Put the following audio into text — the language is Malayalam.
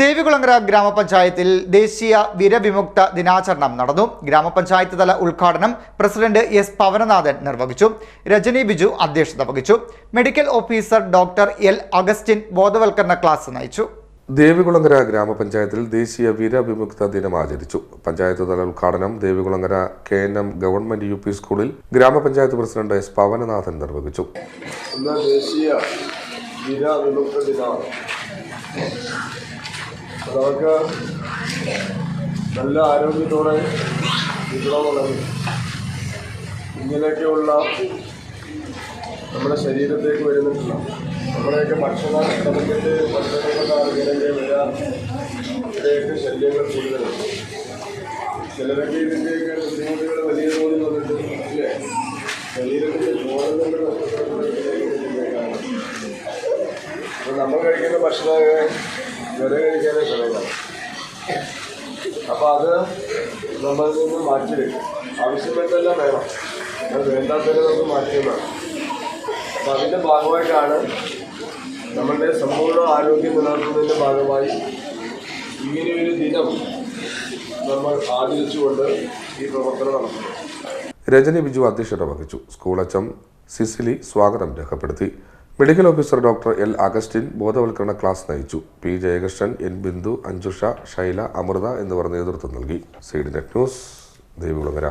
ദേവികുളങ്ങര ഗ്രാമപഞ്ചായത്തിൽ ദേശീയ വിരവിമുക്ത ദിനാചരണം നടന്നു. ഗ്രാമപഞ്ചായത്ത് തല ഉദ്ഘാടനം പ്രസിഡന്റ് എസ് പവനനാഥൻ നിർവഹിച്ചു. രജനി ബിജു അധ്യക്ഷത വഹിച്ചു. Medical officer doctor L Augustine ബോധവൽക്കരണ ക്ലാസ് നയിച്ചു. ദേവികുളങ്ങര ഗ്രാമപഞ്ചായത്തിൽ ദേശീയ വീരവിമുക്ത ദിനം ആചരിച്ചു. പഞ്ചായത്ത് തല ഉദ്ഘാടനം Devikulangara K N M government U P സ്കൂളിൽ ഗ്രാമപഞ്ചായത്ത് പ്രസിഡന്റ് എസ് പവനനാഥൻ നിർവഹിച്ചു. ദേശീയ വിമുക്ത ദിനമാണ്. നമുക്ക് നല്ല ആരോഗ്യത്തോടെ ഇരിക്കണമെന്നുണ്ടെങ്കിൽ ഇങ്ങനെയൊക്കെയുള്ള നമ്മുടെ ശരീരത്തേക്ക് വരുന്നിട്ടില്ല നമ്മുടെയൊക്കെ ഭക്ഷണ ക്രമത്തിന്റെ ഭക്ഷണങ്ങളുടെ ഇങ്ങനെയൊക്കെ വില ഇവിടെയൊക്കെ ശല്യങ്ങൾ കൂടുതലുണ്ട് ചിലരൊക്കെ ഇതിന്റെയൊക്കെ ബുദ്ധിമുട്ടുകൾ വലിയ തോതിൽ വന്നിട്ട് അല്ലേ? ശരീരത്തിന്റെ അപ്പോൾ നമ്മൾ കഴിക്കുന്ന ഭക്ഷണമൊക്കെ അപ്പോൾ അത് നമ്മളിൽ നിന്ന് മാറ്റി വെക്കും ആവശ്യപ്പെട്ടെല്ലാം വേണം. അത് വേണ്ടാത്തതിനെ നമുക്ക് മാറ്റുന്നതാണ് അപ്പോൾ അതിന്റെ ഭാഗമായിട്ടാണ് നമ്മളുടെ സമ്പൂർണ ആരോഗ്യം നിലനിർത്തുന്നതിന്റെ ഭാഗമായി ഇങ്ങനെയൊരു ദിനം നമ്മൾ ആചരിച്ചുകൊണ്ട് ഈ പ്രവർത്തനം നടത്തുന്നു രജനി ബിജു അധ്യക്ഷത വഹിച്ചു. സ്കൂൾ സിസിലി സ്വാഗതം രേഖപ്പെടുത്തി. Medical officer doctor L Augustine ബോധവൽക്കരണ ക്ലാസ് നയിച്ചു. പി ജയകൃഷ്ണൻ എൻ ബിന്ദു അഞ്ജുഷ ശൈല അമൃത എന്നിവർ നേതൃത്വം നൽകി. Side net news Devikulangara.